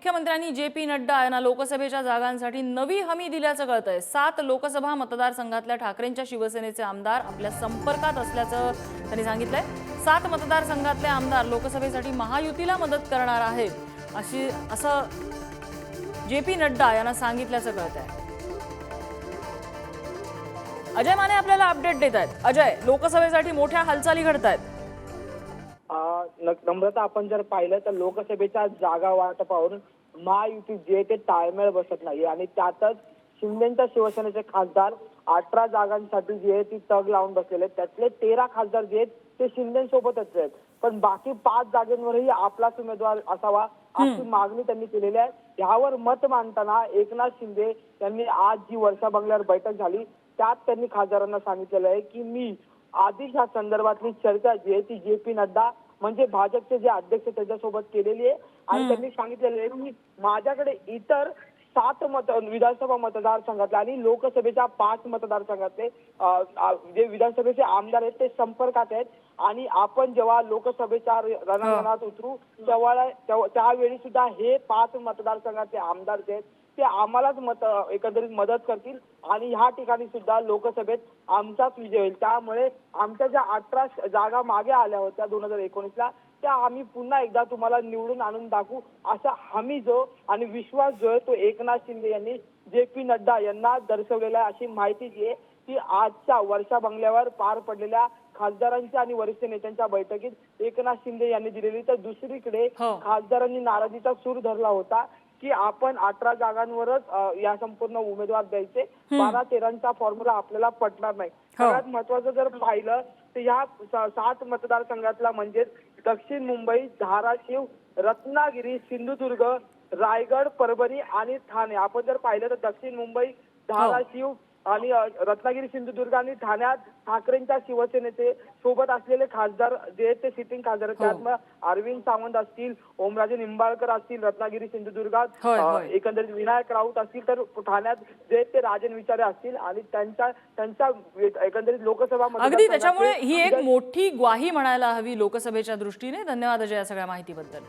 मुख्यमंत्र्यांनी J P Nadda यांना लोकसभेच्या जागांसाठी नवी हमी दिल्याचं कळतंय. सात लोकसभा मतदारसंघातल्या ठाकरेंच्या शिवसेनेचे आमदार आपल्या संपर्कात असल्याचं त्यांनी सांगितलंय. सात मतदारसंघातले आमदार लोकसभेसाठी महायुतीला मदत करणार आहेत अशी असं जे पी नड्डा यांना सांगितल्याचं कळतंय. अजय माने आपल्याला अपडेट देत आहेत अजय लोकसभेसाठी मोठ्या हालचाली घडत आहेत नम्रता आपण जर पाहिलं तर लोकसभेच्या जागा वाटपावरून महायुती जे ते ताळमेळ बसत नाही आणि त्यातच शिंदेच्या शिवसेनेचे खासदार अठरा जागांसाठी जे आहे ती तग लावून बसलेले आहेत. त्यातले तेरा खासदार जे आहेत ते शिंदेसोबतच आहेत. पण बाकी पाच जागांवरही आपलाच उमेदवार असावा अशी मागणी त्यांनी केलेली आहे. यावर मत मांडताना एकनाथ शिंदे यांनी आज जी वर्षा बंगल्यावर बैठक झाली त्यात त्यांनी खासदारांना सांगितलेलं आहे की मी आधीच ह्या संदर्भातली चर्चा जी आहे ती जे पी नड्डा म्हणजे भाजपचे जे अध्यक्ष त्याच्यासोबत केलेली आहे. आणि त्यांनी सांगितलेलं आहे की माझ्याकडे इतर सात मत विधानसभा मतदारसंघातले आणि लोकसभेच्या पाच मतदारसंघातले जे विधानसभेचे आमदार आहेत ते संपर्कात आहेत. आणि आपण जेव्हा लोकसभेच्या रणांगणात उतरू तेव्हा तेव्हा- त्यावेळी सुद्धा हे पाच मतदारसंघाचे आमदार जे आहेत ते आम्हालाच मत एकंदरीत मदत करतील. आणि ह्या ठिकाणी सुद्धा लोकसभेत आमचाच विजय होईल. त्यामुळे आमच्या ज्या अठरा जागा मागे आल्या होत्या दोन हजार एकोणीसला त्या आम्ही पुन्हा एकदा तुम्हाला निवडून आणून दाखवू असा हमी जो आणि विश्वास जो आहे तो एकनाथ शिंदे यांनी जे पी नड्डा यांना दर्शवलेला आहे अशी माहिती जी आहे ती आजच्या वर्षा बंगल्यावर पार पडलेल्या खासदारांच्या आणि वरिष्ठ नेत्यांच्या बैठकीत एकनाथ शिंदे यांनी दिलेली. तर दुसरीकडे हो. खासदारांनी नाराजीचा सूर धरला होता. की आपण अठरा जागांवरच अ, या संपूर्ण उमेदवार द्यायचे. बारा तेरांचा फॉर्म्युला आपल्याला पटणार नाही. हो. सगळ्यात महत्वाचं जर पाहिलं तर ह्या स- सात मतदारसंघातला म्हणजेच दक्षिण मुंबई धाराशिव रत्नागिरी सिंधुदुर्ग रायगड परभणी आणि ठाणे. आपण जर पाहिलं तर दक्षिण मुंबई धाराशिव आणि रत्नागिरी सिंधुदुर्ग आणि ठाण्यात ठाकरेंच्या शिवसेनेचे सोबत असलेले खासदार जे आहेत ते सिटिंग खासदार आहेत. हो. त्यात मग अरविंद सावंत असतील ओमराजे निंबाळकर असतील रत्नागिरी सिंधुदुर्गात. एकंदरीत विनायक राऊत असतील तर ठाण्यात जे आहेत ते राजन विचारे असतील आणि त्यांच्या त्यांच्या एकंदरीत लोकसभा अगदी त्याच्यामुळे ही एक मोठी ग्वाही म्हणायला हवी लोकसभेच्या दृष्टीने धन्यवाद अजय या सगळ्या माहितीबद्दल